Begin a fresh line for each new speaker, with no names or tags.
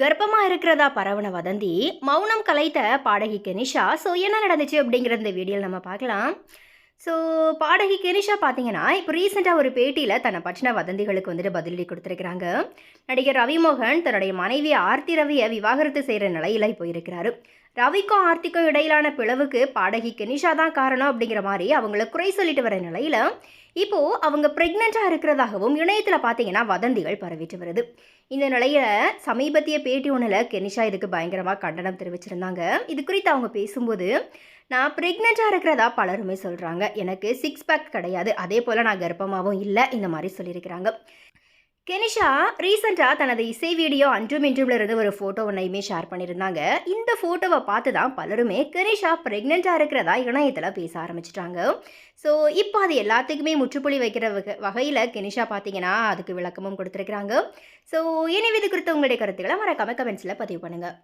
கர்ப்பமாக இருக்கிறதா பரவன வதந்தி மௌனம் கலைத்த பாடகி கெனிஷா ஸோ என்ன நடந்துச்சு அப்படிங்கிற இந்த வீடியோவில் நம்ம பார்க்கலாம். ஸோ பாடகி கெனிஷா பார்த்தீங்கன்னா இப்போ ரீசெண்டாக ஒரு பேட்டியில் தன்னை பற்றின வதந்திகளுக்கு வந்துட்டு பதிலடி கொடுத்துருக்குறாங்க. நடிகர் ரவிமோகன் தன்னுடைய மனைவி ஆர்த்தி ரவியை விவாகரத்து செய்கிற நிலையில் இப்போ இருக்கிறாரு. ரவிக்கும் ஆர்த்திக்கும் இடையிலான பிளவுக்கு பாடகி கெனிஷா தான் காரணம் அப்படிங்கிற மாதிரி அவங்கள குறை சொல்லிட்டு வர நிலையில் இப்போது அவங்க ப்ரெக்னெண்ட்டாக இருக்கிறதாகவும் இணையத்தில் பார்த்தீங்கன்னா வதந்திகள் பரவிட்டு வருது. இந்த நிலையில் சமீபத்திய பேட்டி ஒன்றில் கெனிஷா இதுக்கு பயங்கரமாக கண்டனம் தெரிவிச்சிருந்தாங்க. இது குறித்து அவங்க பேசும்போது நான் ப்ரெக்னெண்ட்டாக இருக்கிறதா பலருமே சொல்கிறாங்க எனக்கு சிக்ஸ் பேக் கிடையாது. அதே போல் நான் கர்ப்பமாகவும் இல்லை. இந்த மாதிரி சொல்லியிருக்கிறாங்க. கெனிஷா ரீசெண்டாக தனது இசை வீடியோ அன்றும் இன்றும்ல இருந்து ஒரு ஃபோட்டோ ஒன்றையுமே ஷேர் பண்ணியிருந்தாங்க. இந்த ஃபோட்டோவை பார்த்து தான் பலருமே கெனிஷா ப்ரெக்னெண்ட்டாக இருக்கிறதா இணையத்தில் பேச ஆரம்பிச்சிட்டாங்க. ஸோ இப்போ அது எல்லாத்துக்குமே முற்றுப்புள்ளி வைக்கிற வகை வகையில் கெனிஷா பார்த்தீங்கன்னா அதுக்கு விளக்கமும் கொடுத்துருக்குறாங்க. ஸோ இனி இது குறித்து உங்களுடைய கருத்துக்களை மறக்காம கமெண்ட்ஸில் பதிவு பண்ணுங்கள்